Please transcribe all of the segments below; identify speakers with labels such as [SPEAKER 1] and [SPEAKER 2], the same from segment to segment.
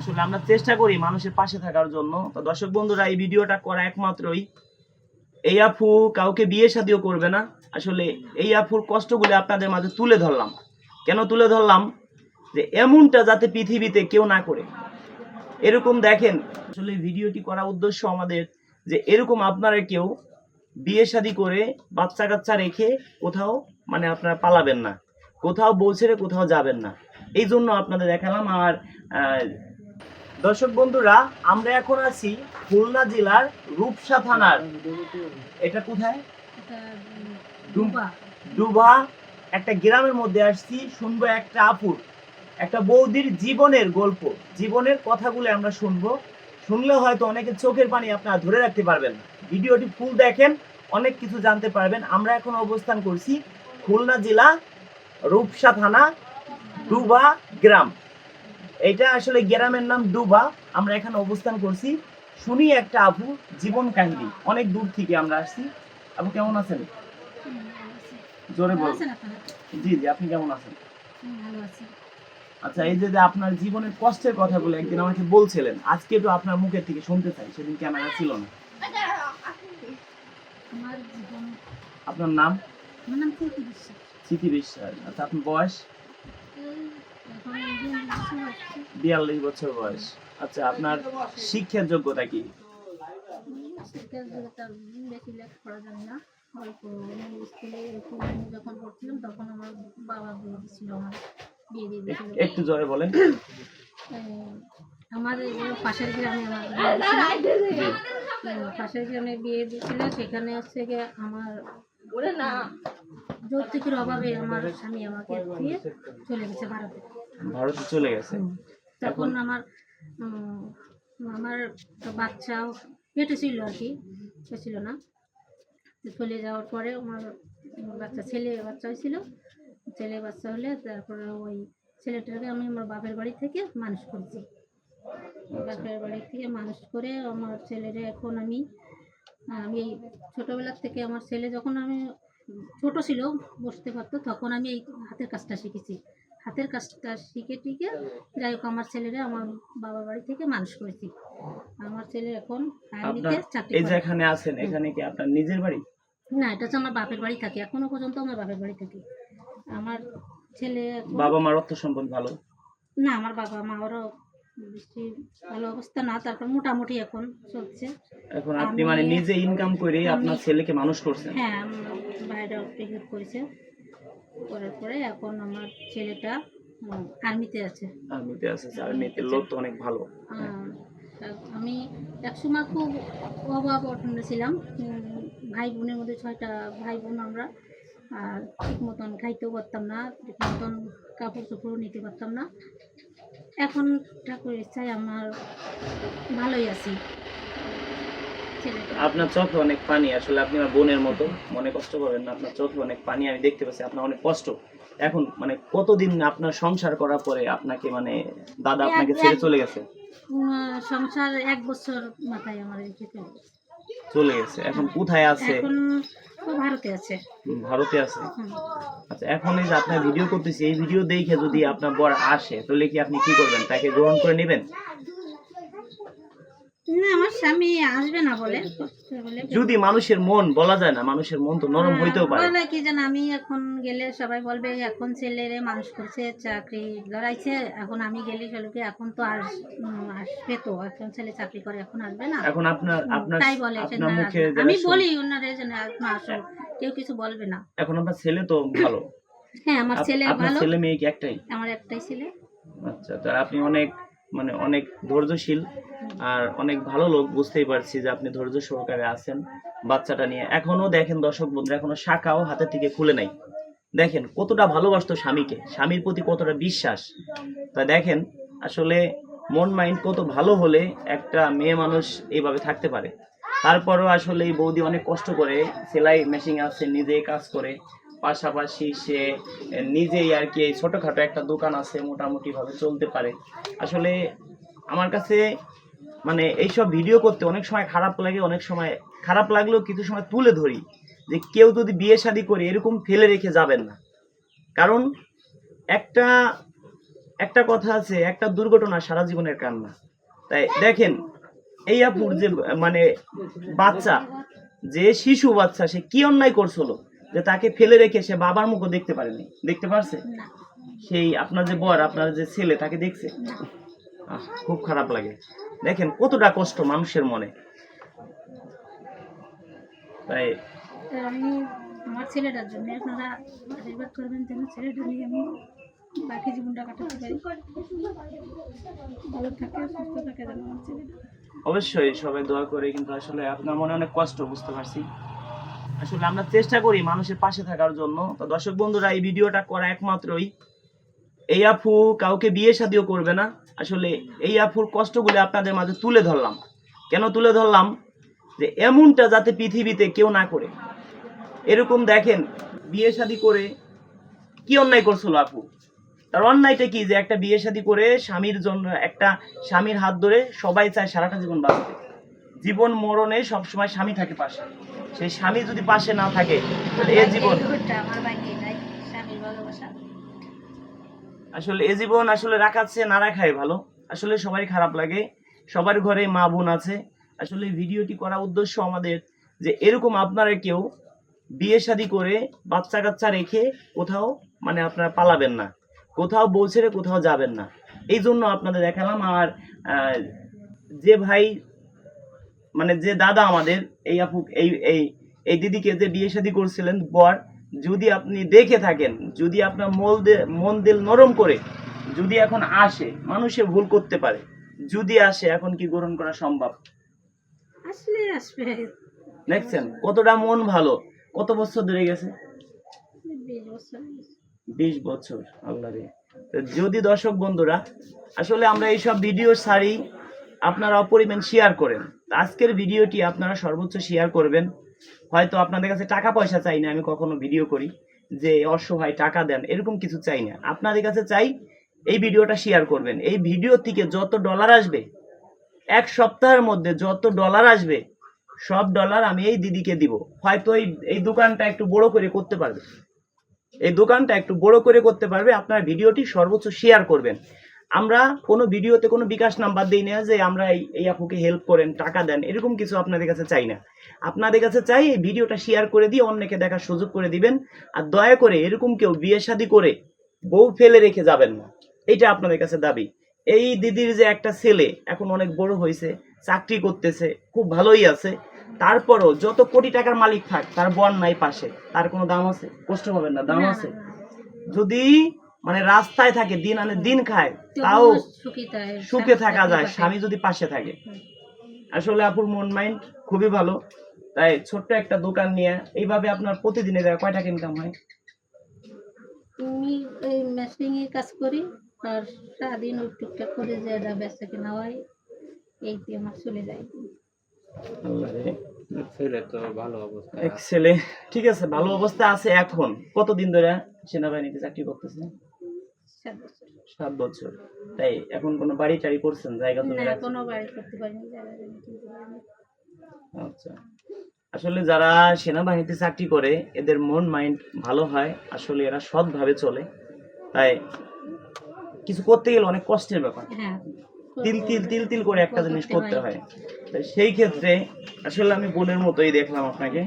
[SPEAKER 1] আসলে আমরা চেষ্টা করি মানুষের পাশে থাকার জন্য। তো দর্শক বন্ধুরা, এই ভিডিওটা করা একমাত্রই। এই আপু কাউকে বিয়ে শাদিও করবে না। আসলে এই আপুর কষ্টগুলো আপনাদের মাঝে তুলে ধরলাম। কেন তুলে ধরলাম? যে এমনটা যাতে পৃথিবীতে কেউ না করে। এরকম দেখেন, আসলে ভিডিওটি করা উদ্দেশ্য আমাদের যে এরকম আপনারা কেউ বিয়ে শাদী করে বাচ্চা কাচ্চা রেখে কোথাও মানে আপনারা পালাবেন না। কোথাও বউ ছেড়ে কোথাও যাবেন না। এই জন্য আপনাদের দেখালাম। আর দর্শক বন্ধুরা আমরা এখন আছি খুলনা জেলার রূপসা থানার। এটা কোথায়?
[SPEAKER 2] ডুবা
[SPEAKER 1] একটা গ্রামের মধ্যে আসছি শুনব একটা আপুর একটা বৌদির জীবনের গল্প। জীবনের কথাগুলো আমরা শুনব। শুনলে হয়তো অনেকের চোখের পানি আপনারা ধরে রাখতে পারবেন না। ভিডিওটি ফুল দেখেন অনেক কিছু জানতে পারবেন। আমরা এখন অবস্থান করছি খুলনা জেলা রূপসা থানা ডুবা গ্রাম। এটা আসলে গ্রামের নাম ডুবা। আমরা এখানে অবস্থান করছি। শুনি একটা আপু জীবন কাহিনী। অনেক দূর থেকে আমরা আসছি। আপু কেমন আছেন? জোরে বল। জি জি আপনি কেমন আছেন? আচ্ছা এই যে আপনার জীবনের কষ্টের কথাগুলো একদিন আমাকে বলছিলেন আজকে তো আপনার মুখের থেকে শুনতে চাই সেদিন ক্যামেরা ছিল না। আপনার নাম?
[SPEAKER 2] আমার নাম বিশ্বাস।
[SPEAKER 1] স্মৃতি বিশ্বাস। আচ্ছা আপনার বয়স
[SPEAKER 2] এই এখন এই যে কিছু হচ্ছে
[SPEAKER 1] বিয়াল্লিশ বছর বয়স। আচ্ছা আপনার শিক্ষার যোগ্যতা কি?
[SPEAKER 2] শিক্ষার না যখন পড়ছিলাম তখন আমার বাবা বিয়ে আমার বিয়ে দিয়ে
[SPEAKER 1] একটু জোরে বলেন
[SPEAKER 2] আমার পাশের গ্রামে পাশের গ্রামে বিয়ে দিয়েছিল। সেখানে হচ্ছে আমার যৌতুকের অভাবে আমার স্বামী আমাকে দিয়ে চলে গেছে ভারতে।
[SPEAKER 1] ভারতে চলে গেছে?
[SPEAKER 2] তখন আমার আমার তো বাচ্চা পেটে ছিল আর কি সে ছিল না। চলে যাওয়ার পরে আমার বাচ্চা ছেলে বাচ্চা হয়েছিল। ছেলে বাচ্চা হলে তারপরে ওই ছেলেটাকে আমি আমার বাপের বাড়ি থেকে মানুষ করছি। বাপের বাড়ি থেকে মানুষ করে আমার ছেলেরে এখন আমি আমি ছোটোবেলার থেকে আমার ছেলে যখন আমি ছোট ছিল বসতে পারতো তখন আমি এই হাতের কাজটা শিখেছি। হাতের কাজটা শিখে টিকে যাই হোক আমার ছেলেরা আমার বাবার বাড়ি থেকে মানুষ করেছি। আমার ছেলে এখন আর্মিতে চাকরি
[SPEAKER 1] এই যে এখানে আছেন এখানে কি আপনার নিজের বাড়ি?
[SPEAKER 2] না এটা হচ্ছে আমার বাপের বাড়ি থাকে। এখনও পর্যন্ত আমার বাপের বাড়ি থাকে। আমার ছেলে
[SPEAKER 1] বাবা মার অর্থ সম্পদ ভালো?
[SPEAKER 2] না আমার বাবা মা ওরও ভালো অবস্থা না তারপর মোটামুটি এখন চলছে।
[SPEAKER 1] এখন আপনি
[SPEAKER 2] আমি-
[SPEAKER 1] মানে নিজে ইনকাম করে আপনার ছেলেকে মানুষ করছেন?
[SPEAKER 2] হ্যাঁ বাইরে করেছে। করার পরে এখন আমার ছেলেটা আর্মিতে আছে।
[SPEAKER 1] আর্মিতে আছে আর্মিতে লোক তো অনেক ভালো।
[SPEAKER 2] আমি একসময় খুব অভাব ছিলাম। ভাই বোনের মধ্যে ছয়টা ভাই বোন আমরা আর ঠিক মতন খাইতেও পারতাম না ঠিক মতন কাপড় চোপড়ও নিতে পারতাম না। এখন ঠাকুর ইচ্ছায় আমার ভালোই আছি।
[SPEAKER 1] আপনার চোখে অনেক পানি আসলে আপনি আমার বোনের মতো মনে কষ্ট করবেন না আপনার চোখে অনেক পানি আমি দেখতে পাচ্ছি আপনার অনেক কষ্ট। এখন মানে কতদিন আপনার সংসার করার পরে আপনাকে মানে দাদা আপনাকে ছেড়ে চলে গেছে?
[SPEAKER 2] সংসার এক বছর মাথায় আমার চলে গেছে।
[SPEAKER 1] এখন কোথায় আছে?
[SPEAKER 2] এখন ভারতে আছে।
[SPEAKER 1] ভারতে আছে। আচ্ছা এখন এই যে আপনার ভিডিও করতেছি এই ভিডিও দেখে যদি আপনার বর আসে তাহলে কি আপনি কি করবেন? তাকে গ্রহণ করে নেবেন?
[SPEAKER 2] না আমার স্বামী আসবে না বলে।
[SPEAKER 1] যদি মানুষের মন বলা যায় না মানুষের মন তো নরম হইতেও পারে।
[SPEAKER 2] বলে কি আমি এখন গেলে সবাই বলবে এখন ছেলেরে মানুষ করছে চাকরি লড়াইছে এখন আমি গেলে ছেলেকে এখন তো আর আসবে তো এখন ছেলে চাকরি করে এখন আসবে না।
[SPEAKER 1] এখন আপনার আপনার
[SPEAKER 2] তাই বলে
[SPEAKER 1] আপনার মুখে
[SPEAKER 2] আমি বলি ওনারে যে না এখন আসো কেউ কিছু বলবে না।
[SPEAKER 1] এখন আপনার ছেলে তো ভালো।
[SPEAKER 2] হ্যাঁ আমার ছেলে
[SPEAKER 1] আপনার
[SPEAKER 2] ভালো।
[SPEAKER 1] ছেলে মেয়ে কি একটাই?
[SPEAKER 2] আমার একটাই ছেলে।
[SPEAKER 1] আচ্ছা তো আপনি অনেক মানে অনেক ধৈর্যশীল। আর অনেক ভালো লোক বুঝতেই পারছি যে আপনি ধৈর্য সহকারে আছেন, বাচ্চাটা নিয়ে। এখনও দেখেন দর্শক বন্ধুরা, এখনও শাখাও হাতের থেকে খুলে নাই। দেখেন কতটা ভালোবাসতো স্বামীকে, স্বামীর প্রতি কতটা বিশ্বাস। তা দেখেন আসলে মন মাইন্ড কত ভালো হলে একটা মেয়ে মানুষ এইভাবে থাকতে পারে। তারপরও আসলে এই বৌদি অনেক কষ্ট করে, সেলাই মেশিন আছে নিজেই কাজ করে। পাশাপাশি সে নিজেই আর কি এই ছোটোখাটো একটা দোকান আছে, মোটামুটিভাবে চলতে পারে। আসলে আমার কাছে মানে এইসব ভিডিও করতে অনেক সময় খারাপ লাগে অনেক সময় খারাপ লাগলেও কিছু সময় তুলে ধরি যে কেউ যদি বিয়ে শাদী করে এরকম ফেলে রেখে যাবেন না। কারণ একটা একটা কথা আছে একটা দুর্ঘটনা সারা জীবনের কান্না। তাই দেখেন এই আপুর যে মানে বাচ্চা যে শিশু বাচ্চা সে কি অন্যায় করছিল যে তাকে ফেলে রেখে সে বাবার মুখও দেখতে পারেনি? দেখতে পারছে? সেই আপনার যে বর আপনার যে ছেলে তাকে দেখছে? খুব খারাপ লাগে। দেখেন কতটা কষ্ট মানুষের মনে। তাই
[SPEAKER 2] আমি আমার ছেলেটার জন্য আপনারা আশীর্বাদ করবেন যেন ছেলেটা নিয়ে আমি বাকি জীবনটা কাটাতে পারি। ভালো থাকে সুস্থ থাকে যেন আমার ছেলেটা।
[SPEAKER 1] অবশ্যই সবাই দোয়া করে কিন্তু আসলে আপনার মনে অনেক কষ্ট বুঝতে পারছি। আসলে আমরা চেষ্টা করি মানুষের পাশে থাকার জন্য। তো দর্শক বন্ধুরা এই ভিডিওটা করা একমাত্রই। এই আফু কাউকে বিয়ে শাদিও করবে না। আসলে এই আফুর কষ্টগুলো আপনাদের মাঝে তুলে ধরলাম। কেন তুলে ধরলাম? যে এমনটা যাতে পৃথিবীতে কেউ না করে। এরকম দেখেন, বিয়ে শাদি করে কি অন্যায় করছিল আপু? তার অন্যায়টা কি? যে একটা বিয়ে শাদী করে স্বামীর জন্য, একটা স্বামীর হাত ধরে সবাই চায় সারাটা জীবন বাঁচতে। জীবন মরণে সবসময় স্বামী থাকে পাশে। সেই স্বামী যদি পাশে না থাকে, তাহলে এ জীবন
[SPEAKER 2] ওটা আমার ভাগ্যে নাই স্বামীর ভালোবাসা
[SPEAKER 1] আসলে এ জীবন আসলে রাখার চেয়ে না রাখাই ভালো। আসলে সবাই খারাপ লাগে, সবার ঘরে মা বোন আছে। আসলে ভিডিওটি করা উদ্দেশ্য আমাদের যে এরকম আপনারা কেউ বিয়ে শাদী করে বাচ্চা কাচ্চা রেখে কোথাও মানে আপনারা পালাবেন না। কোথাও বউ ছেড়ে কোথাও যাবেন না। এই জন্য আপনাদের দেখালাম আর যে ভাই মানে যে দাদা আমাদের, এই আপু, এই এই এই দিদিকে যে বিয়ে শাদী করছিলেন বর যদি আপনি দেখে থাকেন যদি আপনার মল মন দিল নরম করে যদি এখন আসে মানুষে ভুল করতে পারে যদি আসে এখন কি গ্রহণ করা সম্ভব?
[SPEAKER 2] আসলে আসবে।
[SPEAKER 1] দেখছেন কতটা মন ভালো কত বছর ধরে গেছে?
[SPEAKER 2] বিশ বছর
[SPEAKER 1] আল্লাহ রে। যদি দর্শক বন্ধুরা আসলে আমরা এইসব ভিডিও ছাড়ি আপনারা অপরিমাণ শেয়ার করেন। আজকের ভিডিওটি আপনারা সর্বোচ্চ শেয়ার করবেন। হয়তো আপনাদের কাছে টাকা পয়সা চাই না, আমি কখনো ভিডিও করি, যে অসহায় টাকা দেন, এরকম কিছু চাই না। আপনাদের কাছে চাই এই ভিডিওটা শেয়ার করবেন। এই ভিডিও থেকে যত ডলার আসবে, এক সপ্তাহের মধ্যে যত ডলার আসবে, সব ডলার আমি এই দিদিকে দিব। হয়তো এই এই দোকানটা একটু বড় করে করতে পারবে। এই দোকানটা একটু বড় করে করতে পারবে, আপনার ভিডিওটি সর্বোচ্চ শেয়ার করবেন। আমরা কোনো ভিডিওতে কোনো বিকাশ নাম্বার দিই না যে আমরা এই এই আপুকে হেল্প করেন টাকা দেন এরকম কিছু আপনাদের কাছে চাই না। আপনাদের কাছে চাই এই ভিডিওটা শেয়ার করে দিয়ে অন্যকে দেখার সুযোগ করে দিবেন আর দয়া করে এরকম কেউ বিয়ে শাদী করে বউ ফেলে রেখে যাবেন না। এইটা আপনাদের কাছে দাবি। এই দিদির যে একটা ছেলে এখন অনেক বড় হয়েছে চাকরি করতেছে খুব ভালোই আছে। তারপরও যত কোটি টাকার মালিক থাক তার বর নাই পাশে। তার কোনো দাম আছে? কষ্ট পাবেন না দাম আছে। যদি মানে রাস্তায় থাকে দিন আনে দিন খায় তাও
[SPEAKER 2] সুখী থাকে
[SPEAKER 1] সুখে থাকা যায় স্বামী যদি পাশে থাকে। আসলে আপুর মন মাইন্ড খুবই ভালো তাই ছোট্ট একটা দোকান নিয়ে এইভাবে আপনার প্রতিদিনে দেয় কয় টাকা ইনকাম হয়?
[SPEAKER 2] আমি এই মেশিং এর কাজ করি আর সারাদিন ওই টুকটাক করে যে বেচা কেনা হয় এই দিয়ে আমার চলে যায়।
[SPEAKER 3] ছেলে তো ভালো অবস্থা।
[SPEAKER 1] ছেলে ঠিক আছে ভালো অবস্থা আছে এখন। কতদিন ধরে সেনাবাহিনীতে চাকরি করতেছে?
[SPEAKER 2] সাত বছর।
[SPEAKER 1] তাই এখন কোনো বাড়ি টাড়ি করছেন? জায়গা জমি
[SPEAKER 2] না কোনো বাড়ি করতে পারিনি জায়গা জমি কিনতে পারিনি।
[SPEAKER 1] আচ্ছা। আসলে যারা সেনাবাহিনীতে চাকরি করে এদের মন মাইন্ড ভালো হয়। আসলে এরা সৎভাবে চলে। তাই কিছু করতে গেলে অনেক কষ্টের ব্যাপার।
[SPEAKER 2] হ্যাঁ
[SPEAKER 1] তিল তিল তিল তিল করে একটা জিনিস
[SPEAKER 2] করতে হয়।
[SPEAKER 1] হয় তাই সেই ক্ষেত্রে আসলে আমি বোনের মতোই দেখলাম আপনাকে।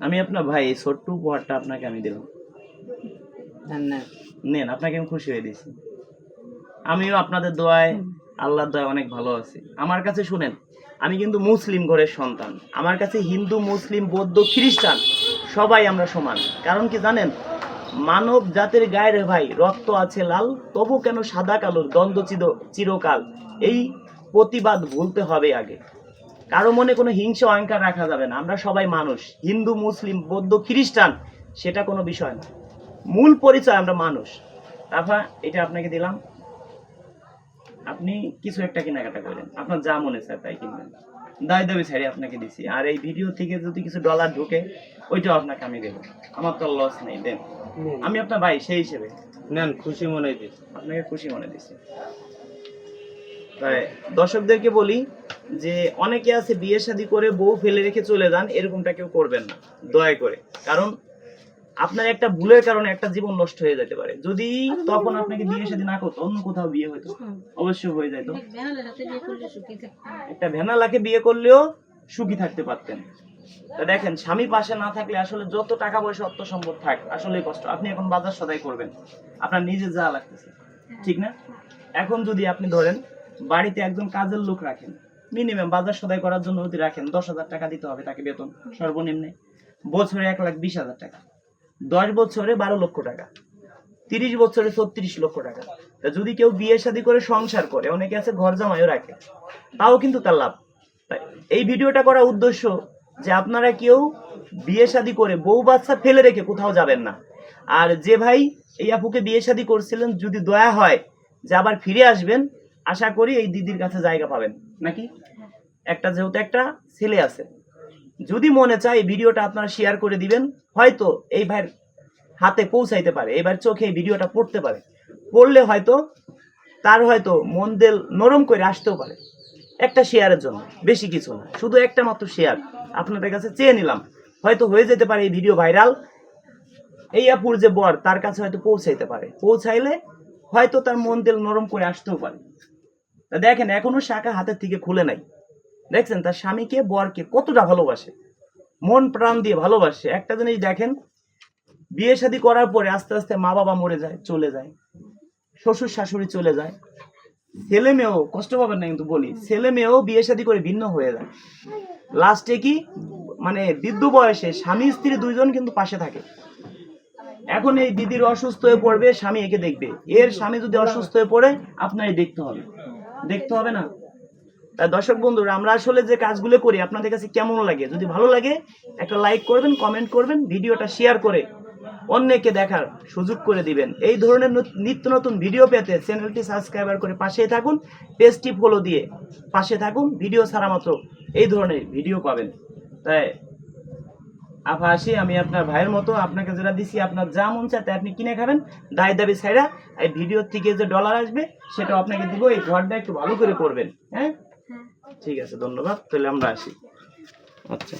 [SPEAKER 1] আমি আপনার ভাই এই ছোট্ট উপহারটা আপনাকে আমি দিলাম নেন আপনাকে আমি খুশি হয়ে দিয়েছি। আমিও আপনাদের দোয়ায় আল্লাহর দোয়ায় অনেক ভালো আছি। আমার কাছে শুনেন আমি কিন্তু মুসলিম ঘরের সন্তান। আমার কাছে হিন্দু মুসলিম বৌদ্ধ খ্রিস্টান সবাই আমরা সমান। কারণ কি জানেন মানব জাতের গায়ে রে ভাই রক্ত আছে লাল তবু কেন সাদা কালোর দ্বন্দ্ব চির- চিরকাল। এই প্রতিবাদ ভুলতে হবে আগে। কারও মনে কোনো হিংসা অহংকার রাখা যাবে না। আমরা সবাই মানুষ। হিন্দু মুসলিম বৌদ্ধ খ্রিস্টান সেটা কোনো বিষয় না। মূল পরিচয় আমরা মানুষ। তারপর এটা আপনাকে দিলাম। আপনি কিছু একটা কেনাকাটা করেন। আপনার যা মনে চায় তাই কিনবেন। দায় দাবি ছাড়ি আপনাকে দিছি। আর এই ভিডিও থেকে যদি কিছু ডলার ঢোকে ওইটাও আপনাকে আমি দেবো। আমার তো লস নেই দেন। আমি আপনার ভাই সেই হিসেবে।
[SPEAKER 3] নেন খুশি মনে দিচ্ছি।
[SPEAKER 1] আপনাকে খুশি মনে দিছি তাই দর্শকদেরকে বলি যে অনেকে আছে বিয়ে শাদী করে বউ ফেলে রেখে চলে যান, এরকমটা কেউ করবেন না। দয়া করে। কারণ আপনার একটা ভুলের কারণে একটা জীবন নষ্ট হয়ে যেতে পারে। যদি তখন আপনাকে বিয়ে শাদী না করতো, অন্য কোথাও বিয়ে হতো, অবশ্যই হয়ে যেত একটা ভ্যানালাকে বিয়ে করলেও সুখী থাকতে পারতেন। দেখেন, স্বামী পাশে না থাকলে আসলে যত টাকা পয়সা অর্থ সম্পদ থাক আসলে কষ্ট। আপনি এখন বাজার সদাই করবেন। আপনার নিজে যা লাগতেছে। ঠিক না? এখন যদি আপনি ধরেন বাড়িতে একজন কাজের লোক রাখেন। মিনিমাম বাজার সদাই করার জন্য যদি রাখেন, দশ হাজার টাকা দিতে হবে তাকে বেতন, সর্বনিম্নে। বছরে এক লাখ বিশ হাজার টাকা। দশ বছরে বারো লক্ষ টাকা। তিরিশ বছরে ছত্রিশ লক্ষ টাকা। তা যদি কেউ বিয়ে শাদী করে, সংসার করে, অনেকে আছে ঘর জামাইও রাখে, তাও কিন্তু তার লাভ। এই ভিডিওটা করার উদ্দেশ্য যে আপনারা কেউ বিয়ে শাদী করে বউ বাচ্চা ফেলে রেখে কোথাও যাবেন না। আর যে ভাই এই আপুকে বিয়ে শাদী করছিলেন, যদি দয়া হয় যে আবার ফিরে আসবেন আশা করি এই দিদির কাছে জায়গা পাবেন। নাকি? একটা যেহেতু একটা ছেলে আছে। যদি মনে চায় ভিডিওটা আপনারা শেয়ার করে দিবেন, হয়তো এই ভাইয়ের হাতে পৌঁছাইতে পারে। এবার চোখে এই ভিডিওটা পড়তে পারে। পড়লে হয়তো তার হয়তো মন দেল নরম করে আসতেও পারে। একটা শেয়ারের জন্য, বেশি কিছু না। শুধু একটা মাত্র শেয়ার আপনাদের কাছে চেয়ে নিলাম। হয়তো হয়ে যেতে পারে এই ভিডিও ভাইরাল এই আপুর যে বর, তার কাছে হয়তো পৌঁছাইতে পারে। পৌঁছাইলে হয়তো তার মন দিল নরম করে আসতেও পারে। তা দেখেন, এখনও শাখা হাতের থেকে খুলে নাই। দেখছেন, তার স্বামীকে, বরকে কতটা ভালোবাসে। মন প্রাণ দিয়ে ভালোবাসে। একটা জিনিস দেখেন, বিয়ে শাদী করার পরে আস্তে আস্তে মা বাবা মরে যায়, চলে যায়। শ্বশুর শাশুড়ি চলে যায়। ছেলে মেয়েও, কষ্ট পাবেন না কিন্তু বলি, ছেলে মেয়েও বিয়ে শাদী করে ভিন্ন হয়ে যায়। লাস্টে কি মানে বৃদ্ধ বয়সে স্বামী, স্ত্রী দুইজন কিন্তু পাশে থাকে। এখন এই দিদির অসুস্থ হয়ে পড়বে, স্বামী একে দেখবে। এর স্বামী যদি অসুস্থ হয়ে পড়ে আপনারই দেখতে হবে। দেখতে হবে না। দর্শক বন্ধুরা, আমরা আসলে যে কাজগুলো করি, আপনাদের কাছে কেমন লাগে? যদি ভালো লাগে, একটা লাইক করবেন কমেন্ট করবেন, ভিডিওটা শেয়ার করে অন্যকে দেখার সুযোগ করে দিবেন। এই ধরনের নিত্য নতুন ভিডিও পেতে চ্যানেলটি সাবস্ক্রাইবার করে পাশেই থাকুন পেজটি ফলো দিয়ে পাশে থাকুন ভিডিও ছাড়া মাত্র এই ধরনের ভিডিও পাবেন। তাই আপা আসি আমি আপনার ভাইয়ের মতো আপনাকে যেটা দিছি আপনার যা মন চায় তাই আপনি কিনে খাবেন। দায় দাবি ছাইরা এই ভিডিও থেকে যে ডলার আসবে সেটা আপনাকে দিব এই ঘরটা একটু ভালো করে করবেন হ্যাঁ?
[SPEAKER 2] হ্যাঁ
[SPEAKER 1] ঠিক আছে ধন্যবাদ তাহলে আমরা আসি। আচ্ছা।